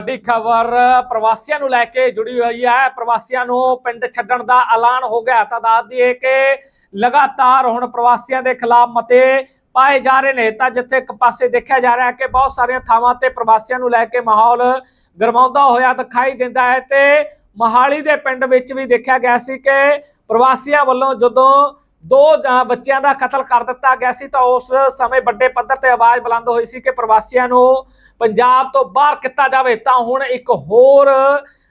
ਵੱਡੀ ਖਬਰ, ਪ੍ਰਵਾਸੀਆਂ ਨੂੰ ਲੈ ਕੇ ਜੁੜੀ ਹੋਈ ਹੈ। ਪ੍ਰਵਾਸੀਆਂ ਨੂੰ ਪਿੰਡ ਛੱਡਣ ਦਾ ਐਲਾਨ ਹੋ ਗਿਆ। ਤਾਂ ਦੱਸ ਦਈਏ ਕਿ ਲਗਾਤਾਰ ਹੁਣ ਪ੍ਰਵਾਸੀਆਂ ਦੇ ਖਿਲਾਫ ਮਤੇ ਪਾਏ ਜਾ ਰਹੇ ਨੇ। ਤਾਂ ਜਿੱਥੇ ਇੱਕ ਪਾਸੇ ਦੇਖਿਆ ਜਾ ਰਿਹਾ ਹੈ ਕਿ ਬਹੁਤ ਸਾਰੀਆਂ ਥਾਵਾਂ ਤੇ ਪ੍ਰਵਾਸੀਆਂ ਨੂੰ ਲੈ ਕੇ ਮਾਹੌਲ ਗਰਮਾਉਂਦਾ ਹੋਇਆ ਦਿਖਾਈ ਦਿੰਦਾ ਹੈ ਤੇ ਮਹਾਲੀ ਦੇ ਪਿੰਡ ਵਿੱਚ ਵੀ ਦੇਖਿਆ ਗਿਆ ਸੀ ਕਿ ਪ੍ਰਵਾਸੀਆਂ ਵੱਲੋਂ ਜਦੋਂ ਦੋ ਬੱਚਿਆਂ ਦਾ ਕਤਲ ਕਰ ਦਿੱਤਾ ਗਿਆ ਸੀ ਤਾਂ ਉਸ ਸਮੇਂ ਵੱਡੇ ਪੱਧਰ ਤੇ ਆਵਾਜ਼ ਬੁਲੰਦ ਹੋਈ ਸੀ ਕਿ ਪ੍ਰਵਾਸੀਆਂ ਨੂੰ ਪੰਜਾਬ ਤੋਂ ਬਾਹਰ ਕੀਤਾ ਜਾਵੇ। ਤਾਂ ਹੁਣ ਇੱਕ ਹੋਰ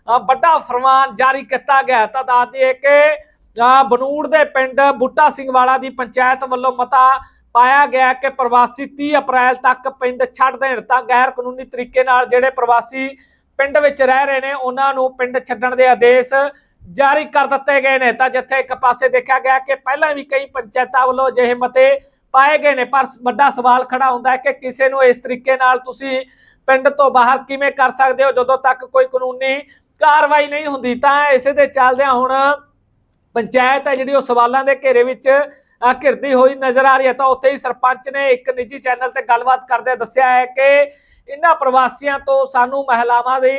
ਵੱਡਾ ਫਰਮਾਨ ਜਾਰੀ ਕੀਤਾ ਗਿਆ। ਤਾਂ ਦੱਸ ਦਈਏ ਕਿ ਅ, ਬਨੂੜ ਦੇ ਪਿੰਡ ਬੁੱਟਾ ਸਿੰਘ ਵਾਲਾ ਦੀ ਪੰਚਾਇਤ ਵੱਲੋਂ ਮਤਾ ਪਾਇਆ ਗਿਆ ਕਿ ਪ੍ਰਵਾਸੀ 30 ਅਪ੍ਰੈਲ ਤੱਕ ਪਿੰਡ ਛੱਡ ਦੇਣ। ਤਾਂ ਗੈਰ ਕਾਨੂੰਨੀ ਤਰੀਕੇ ਨਾਲ ਜਿਹੜੇ ਪ੍ਰਵਾਸੀ ਪਿੰਡ ਵਿੱਚ ਰਹਿ ਰਹੇ ਨੇ ਉਹਨਾਂ ਨੂੰ ਪਿੰਡ ਛੱਡਣ ਦੇ ਆਦੇਸ਼ ਜਾਰੀ ਕਰ ਦਿੱਤੇ ਗਏ ਨੇ। ਤਾਂ ਜਿੱਥੇ ਇੱਕ ਪਾਸੇ ਦੇਖਿਆ ਗਿਆ ਕਿ ਪਹਿਲਾਂ ਵੀ ਕਈ ਪੰਚਾਇਤਾਂ ਵੱਲੋਂ ਅਜਿਹੇ ਮਤੇ ਪਾਏ ਗਏ ਨੇ, ਪਰ ਵੱਡਾ ਸਵਾਲ ਖੜਾ ਹੁੰਦਾ ਹੈ ਕਿ ਕਿਸੇ ਨੂੰ ਇਸ ਤਰੀਕੇ ਨਾਲ ਤੁਸੀਂ ਪਿੰਡ ਤੋਂ ਬਾਹਰ ਕਿਵੇਂ ਕਰ ਸਕਦੇ ਹੋ? ਜਦੋਂ ਤੱਕ ਕੋਈ ਕਾਨੂੰਨੀ ਕਾਰਵਾਈ ਨਹੀਂ ਹੁੰਦੀ, ਤਾਂ ਇਸੇ ਦੇ ਚੱਲਦਿਆਂ ਹੁਣ ਪੰਚਾਇਤ ਹੈ ਜਿਹੜੀ ਉਹ ਸਵਾਲਾਂ ਦੇ ਘੇਰੇ ਵਿੱਚ ਘਿਰਦੀ ਹੋਈ ਨਜ਼ਰ ਆ ਰਹੀ ਹੈ। ਤਾਂ ਉੱਥੇ ਹੀ ਸਰਪੰਚ ਨੇ ਇੱਕ ਨਿੱਜੀ ਚੈਨਲ ਤੇ ਗੱਲਬਾਤ ਕਰਦੇ ਦੱਸਿਆ ਹੈ ਕਿ ਇਹਨਾਂ ਪ੍ਰਵਾਸੀਆਂ ਤੋਂ ਸਾਨੂੰ ਮਹਿਲਾਵਾਂ ਦੀ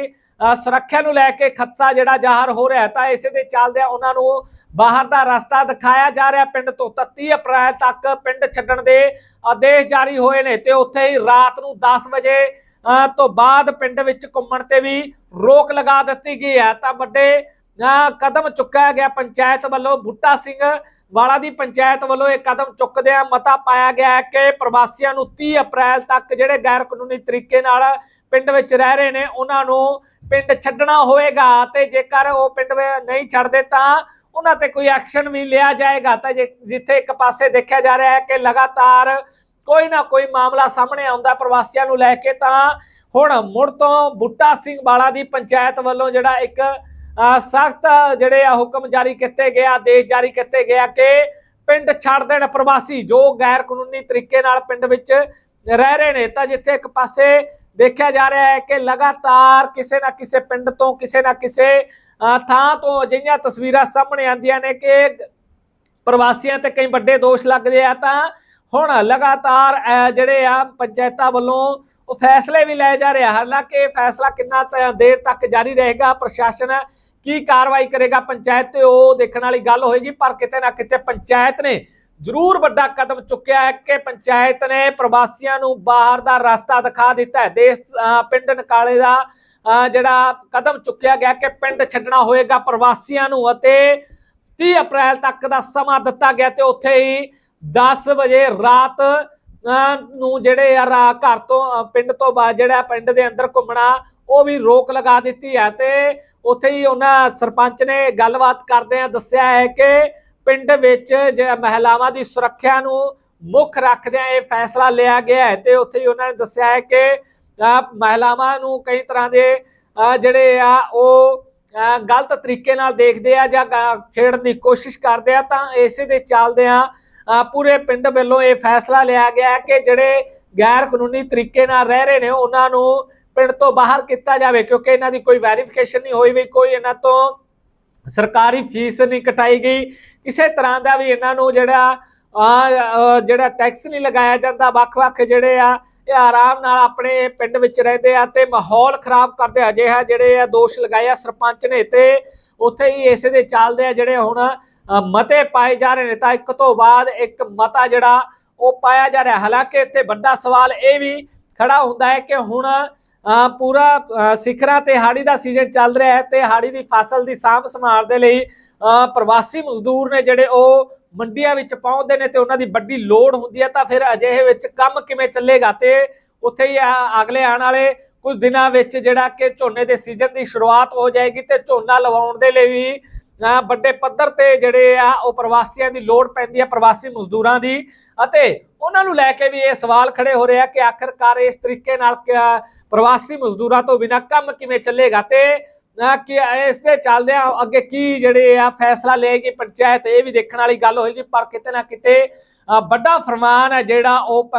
ਸੁਰੱਖਿਆ ਨੂੰ ਲੈ ਕੇ ਖਤਸਾ ਜਿਹੜਾ ਜ਼ਾਹਰ ਹੋ ਰਿਹਾ ਤਾਂ ਇਸੇ ਦੇ ਚੱਲਦਿਆਂ ਉਹਨਾਂ ਨੂੰ ਬਾਹਰ ਦਾ ਰਸਤਾ ਦਿਖਾਇਆ ਜਾ ਰਿਹਾ ਪਿੰਡ ਤੋਂ 30 ਅਪ੍ਰੈਲ ਤੱਕ ਪਿੰਡ ਛੱਡਣ ਦੇ ਆਦੇਸ਼ ਜਾਰੀ ਹੋਏ ਨੇ ਤੇ ਉੱਥੇ ਹੀ ਰਾਤ ਨੂੰ 10 ਵਜੇ ਤੋਂ ਬਾਅਦ ਪਿੰਡ ਵਿੱਚ ਘੁੰਮਣ ਤੇ ਵੀ ਰੋਕ ਲਗਾ ਦਿੱਤੀ ਗਈ ਹੈ। ਤਾਂ ਵੱਡੇ ਅ, ਕਦਮ ਚੁੱਕਿਆ ਗਿਆ ਪੰਚਾਇਤ ਵੱਲੋਂ। ਬੁੱਟਾ ਸਿੰਘ ਵਾਲਾ ਦੀ ਪੰਚਾਇਤ ਵੱਲੋਂ ਇਹ ਕਦਮ ਚੁੱਕਦਿਆਂ ਮਤਾ ਪਾਇਆ ਗਿਆ ਹੈ ਕਿ ਪ੍ਰਵਾਸੀਆਂ ਨੂੰ 30 ਅਪ੍ਰੈਲ ਤੱਕ ਜਿਹੜੇ ਗੈਰ ਕਾਨੂੰਨੀ ਤਰੀਕੇ ਨਾਲ ਪਿੰਡ ਵਿੱਚ ਰਹਿ ਰਹੇ ਨੇ ਉਹਨਾਂ ਨੂੰ ਪਿੰਡ ਛੱਡਣਾ ਹੋਵੇਗਾ ਤੇ ਜੇਕਰ ਉਹ ਪਿੰਡ ਨਹੀਂ ਛੱਡਦੇ ਤਾਂ ਉਹਨਾਂ ਤੇ ਕੋਈ ਐਕਸ਼ਨ ਵੀ ਲਿਆ ਜਾਏਗਾ। ਤਾਂ ਜੇ ਜਿੱਥੇ ਇੱਕ ਪਾਸੇ ਦੇਖਿਆ ਜਾ ਰਿਹਾ ਹੈ ਕਿ ਲਗਾਤਾਰ ਕੋਈ ਨਾ ਕੋਈ ਮਾਮਲਾ ਸਾਹਮਣੇ ਆਉਂਦਾ ਪ੍ਰਵਾਸੀਆਂ ਨੂੰ ਲੈ ਕੇ, ਤਾਂ ਹੁਣ ਮੁੜ ਤੋਂ ਬੁੱਟਾ ਸਿੰਘ ਵਾਲਾ ਦੀ ਪੰਚਾਇਤ ਵੱਲੋਂ ਜਿਹੜਾ ਇੱਕ ਸਖਤ ਜਿਹੜੇ ਆ ਹੁਕਮ ਜਾਰੀ ਕੀਤੇ ਗਏ ਆਦੇਸ਼ ਜਾਰੀ ਕੀਤੇ ਗਿਆ ਕਿ ਪਿੰਡ ਛੱਡ ਦੇਣ ਪ੍ਰਵਾਸੀ ਜੋ ਗੈਰ ਕਾਨੂੰਨੀ ਤਰੀਕੇ ਨਾਲ ਪਿੰਡ ਵਿੱਚ ਰਹਿ ਰਹੇ ਨੇ, ਤਾਂ ਜਿੱਥੇ ਇੱਕ ਪਾਸੇ ਦੇਖਿਆ ਜਾ ਰਿਹਾ ਹੈ ਕਿ ਲਗਾਤਾਰ ਕਿਸੇ ਨਾ ਕਿਸੇ ਪਿੰਡ ਤੋਂ, ਕਿਸੇ ਨਾ ਕਿਸੇ ਥਾਂ ਤੋਂ ਅਜਿਹੀਆਂ ਤਸਵੀਰਾਂ ਸਾਹਮਣੇ ਆਉਂਦੀਆਂ ਨੇ ਕਿ ਪ੍ਰਵਾਸੀਆਂ ਤੇ ਕਈ ਵੱਡੇ ਦੋਸ਼ ਲੱਗਦੇ ਆ ਤਾਂ ਹੁਣ ਲਗਾਤਾਰ ਜਿਹੜੇ ਆ ਪੰਚਾਇਤਾਂ ਵੱਲੋਂ ਉਹ ਫੈਸਲੇ ਵੀ ਲਏ ਜਾ ਰਹੇ ਆ। ਹਾਲਾਂਕਿ ਫੈਸਲਾ ਕਿੰਨਾ ਦੇਰ ਤੱਕ ਜਾਰੀ ਰਹੇਗਾ, ਪ੍ਰਸ਼ਾਸਨ ਕੀ ਕਾਰਵਾਈ ਕਰੇਗਾ, ਪੰਚਾਇਤ ਤੇ ਉਹ ਦੇਖਣ ਵਾਲੀ ਗੱਲ ਹੋਏਗੀ, ਪਰ ਕਿਤੇ ਨਾ ਕਿਤੇ ਪੰਚਾਇਤ ਨੇ ਜ਼ਰੂਰ ਵੱਡਾ ਕਦਮ ਚੁੱਕਿਆ ਹੈ ਕਿ ਪੰਚਾਇਤ ਨੇ ਪ੍ਰਵਾਸੀਆਂ ਨੂੰ ਬਾਹਰ ਦਾ ਰਸਤਾ ਦਿਖਾ ਦਿੱਤਾ ਹੈ। ਦੇਸ਼ ਪਿੰਡ ਨਕਾਲੇ ਦਾ ਜਿਹੜਾ ਕਦਮ ਚੁੱਕਿਆ ਗਿਆ ਕਿ ਪਿੰਡ ਛੱਡਣਾ ਹੋਏਗਾ ਪ੍ਰਵਾਸੀਆਂ ਨੂੰ ਅਤੇ 30 ਅਪ੍ਰੈਲ ਤੱਕ ਦਾ ਸਮਾਂ ਦਿੱਤਾ ਗਿਆ ਤੇ ਉੱਥੇ ਹੀ 10 ਵਜੇ ਰਾਤ ਨੂੰ ਜਿਹੜੇ ਆ ਰਾ- ਘਰ ਤੋਂ ਪਿੰਡ ਤੋਂ ਬਾਅਦ ਜਿਹੜਾ ਪਿੰਡ ਦੇ ਅੰਦਰ ਘੁੰਮਣਾ, ਉਹ ਵੀ ਰੋਕ ਲਗਾ ਦਿੱਤੀ ਹੈ ਤੇ ਉੱਥੇ ਹੀ ਉਹਨਾਂ ਸਰਪੰਚ ਨੇ ਗੱਲਬਾਤ ਕਰਦੇ ਆ, ਦੱਸਿਆ ਹੈ ਕਿ ਪਿੰਡ ਵਿੱਚ ਜਿਹੜਾ ਮਹਿਲਾਵਾਂ ਦੀ ਸੁਰੱਖਿਆ ਨੂੰ ਮੁੱਖ ਰੱਖਦਿਆਂ ਇਹ ਫੈਸਲਾ ਲਿਆ ਗਿਆ ਹੈ ਤੇ ਉੱਥੇ ਹੀ ਉਹਨਾਂ ਨੇ ਦੱਸਿਆ ਹੈ ਕਿ ਮਹਿਲਾਵਾਂ ਨੂੰ ਕਈ ਤਰ੍ਹਾਂ ਦੇ ਜਿਹੜੇ ਆ ਉਹ ਗਲਤ ਤਰੀਕੇ ਨਾਲ ਦੇਖਦੇ ਆ ਜਾਂ ਗ- ਛੇੜਨ ਦੀ ਕੋਸ਼ਿਸ਼ ਕਰਦੇ ਆ ਤਾਂ ਇਸੇ ਦੇ ਚੱਲਦਿਆਂ ਪੂਰੇ ਪਿੰਡ ਵੱਲੋਂ ਇਹ ਫੈਸਲਾ ਲਿਆ ਗਿਆ ਹੈ ਕਿ ਜਿਹੜੇ ਗੈਰ ਕਾਨੂੰਨੀ ਤਰੀਕੇ ਨਾਲ ਰਹਿ ਰਹੇ ਨੇ ਉਹਨਾਂ ਨੂੰ ਪਿੰਡ ਤੋਂ ਬਾਹਰ ਕੀਤਾ ਜਾਵੇ ਕਿਉਂਕਿ ਇਹਨਾਂ ਦੀ ਕੋਈ ਵੈਰੀਫਿਕੇਸ਼ਨ ਨਹੀਂ ਹੋਈ ਵੀ ਕੋਈ ਇਹਨਾਂ ਤੋਂ ਸਰਕਾਰੀ ਫੀਸ ਨਹੀਂ ਕਟਾਈ ਗਈ। ਕਿਸੇ ਤਰ੍ਹਾਂ ਦਾ ਵੀ ਇਹਨਾਂ ਨੂੰ ਜਿਹੜਾ ਜਿਹੜਾ ਟੈਕਸ ਨਹੀਂ ਲਗਾਇਆ ਜਾਂਦਾ, ਵੱਖ-ਵੱਖ ਜਿਹੜੇ ਆ, ਇਹ ਆਰਾਮ ਨਾਲ ਆਪਣੇ ਪਿੰਡ ਵਿੱਚ ਰਹਿੰਦੇ ਆ ਤੇ ਮਾਹੌਲ ਖਰਾਬ ਕਰਦੇ ਆ। ਅਜਿਹਾ ਜਿਹੜੇ ਆ ਦੋਸ਼ ਲਗਾਏ ਆ ਸਰਪੰਚ ਨੇ ਤੇ ਉੱਥੇ ਹੀ ਇਸੇ ਦੇ ਚੱਲਦੇ ਆ ਜਿਹੜੇ ਹੁਣ ਮਤੇ ਪਾਏ ਜਾ ਰਹੇ ਨੇ। ਤਾਂ ਇੱਕ ਤੋਂ ਬਾਅਦ ਇੱਕ ਮਤਾ ਜਿਹੜਾ ਉਹ ਪਾਇਆ ਜਾ ਰਿਹਾ। ਹਾਲਾਂਕਿ ਇੱਥੇ ਵੱਡਾ ਸਵਾਲ ਇਹ ਵੀ ਖੜਾ ਹੁੰਦਾ ਹੈ ਕਿ ਹੁਣ ਪੂਰਾ ਸਿਖਰਾਂ ਤੇ ਹਾੜੀ ਦਾ ਸੀਜ਼ਨ ਚੱਲ ਰਿਹਾ ਹੈ ਤੇ ਹਾੜੀ ਦੀ ਫਸਲ ਦੀ ਸਾਂਭ ਸੰਭਾਲ ਦੇ ਲਈ ਪ੍ਰਵਾਸੀ ਮਜ਼ਦੂਰ ਨੇ ਜਿਹੜੇ ਉਹ ਮੰਡੀਆਂ ਵਿੱਚ ਪਹੁੰਚਦੇ ਨੇ ਤੇ ਉਹਨਾਂ ਦੀ ਵੱਡੀ ਲੋੜ ਹੁੰਦੀ ਹੈ, ਤਾਂ ਫਿਰ ਅਜਿਹੇ ਵਿੱਚ ਕੰਮ ਕਿਵੇਂ ਚੱਲੇਗਾ ਤੇ ਉੱਥੇ ਹੀ ਅਗਲੇ ਆਉਣ ਵਾਲੇ ਕੁਝ ਦਿਨਾਂ ਵਿੱਚ ਜਿਹੜਾ ਕਿ ਝੋਨੇ ਦੇ ਸੀਜ਼ਨ ਦੀ ਸ਼ੁਰੂਆਤ ਹੋ ਜਾਏਗੀ ਤੇ ਝੋਨਾ ਲਵਾਉਣ ਦੇ ਲਈ ਵੀ ਵੱਡੇ ਪੱਧਰ ਤੇ ਜਿਹੜੇ ਆ, ਉਹ ਪ੍ਰਵਾਸੀਆਂ ਦੀ ਲੋੜ ਪੈਂਦੀ ਹੈ ਪ੍ਰਵਾਸੀ ਮਜ਼ਦੂਰਾਂ ਦੀ। ਅਤੇ ਉਹਨਾਂ ਨੂੰ ਲੈ ਕੇ ਵੀ ਇਹ ਸਵਾਲ ਖੜੇ ਹੋ ਰਹੇ ਆ ਕਿ ਆਖਰਕਾਰ ਇਸ ਤਰੀਕੇ ਨਾਲ ਪ੍ਰਵਾਸੀ ਮਜ਼ਦੂਰਾਂ ਤੋਂ ਬਿਨਾਂ ਕੰਮ ਕਿਵੇਂ ਚੱਲੇਗਾ ਤੇ ਕਿ ਇਸ ਦੇ ਚੱਲਦਿਆਂ ਅੱਗੇ ਕੀ ਜਿਹੜੇ ਆ ਫੈਸਲਾ ਲਏਗੀ ਪੰਚਾਇਤ, ਇਹ ਵੀ ਦੇਖਣ ਵਾਲੀ ਗੱਲ ਹੋਏਗੀ। ਪਰ ਕਿਤੇ ਨਾ ਕਿਤੇ ਵੱਡਾ ਫਰਮਾਨ ਹੈ ਜਿਹੜਾ ਉਹ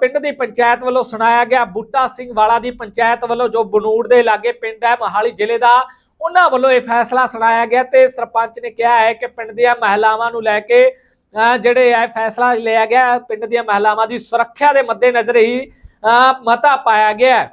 ਪਿੰਡ ਦੀ ਪੰਚਾਇਤ ਵੱਲੋਂ ਸੁਣਾਇਆ ਗਿਆ। ਬੂਟਾ ਸਿੰਘ ਵਾਲਾ ਦੀ ਪੰਚਾਇਤ ਵੱਲੋਂ ਜੋ ਬਨੂੜ ਦੇ ਲਾਗੇ ਪਿੰਡ ਹੈ, ਮਹਾਲੀ ਜ਼ਿਲ੍ਹੇ ਦਾ ਉਹਨਾਂ ਵੱਲੋਂ ਇਹ ਫੈਸਲਾ ਸੁਣਾਇਆ ਗਿਆ ਤੇ ਸਰਪੰਚ ਨੇ ਕਿਹਾ ਹੈ ਕਿ ਪਿੰਡ ਦੀਆਂ ਮਹਿਲਾਵਾਂ ਨੂੰ ਲੈ ਕੇ ਜਿਹੜੇ ਇਹ ਫੈਸਲਾ ਲਿਆ ਗਿਆ, ਪਿੰਡ ਦੀਆਂ ਮਹਿਲਾਵਾਂ ਦੀ ਸੁਰੱਖਿਆ ਦੇ ਮੱਦੇਨਜ਼ਰ ਹੀ ਮਤਾ ਪਾਇਆ ਗਿਆ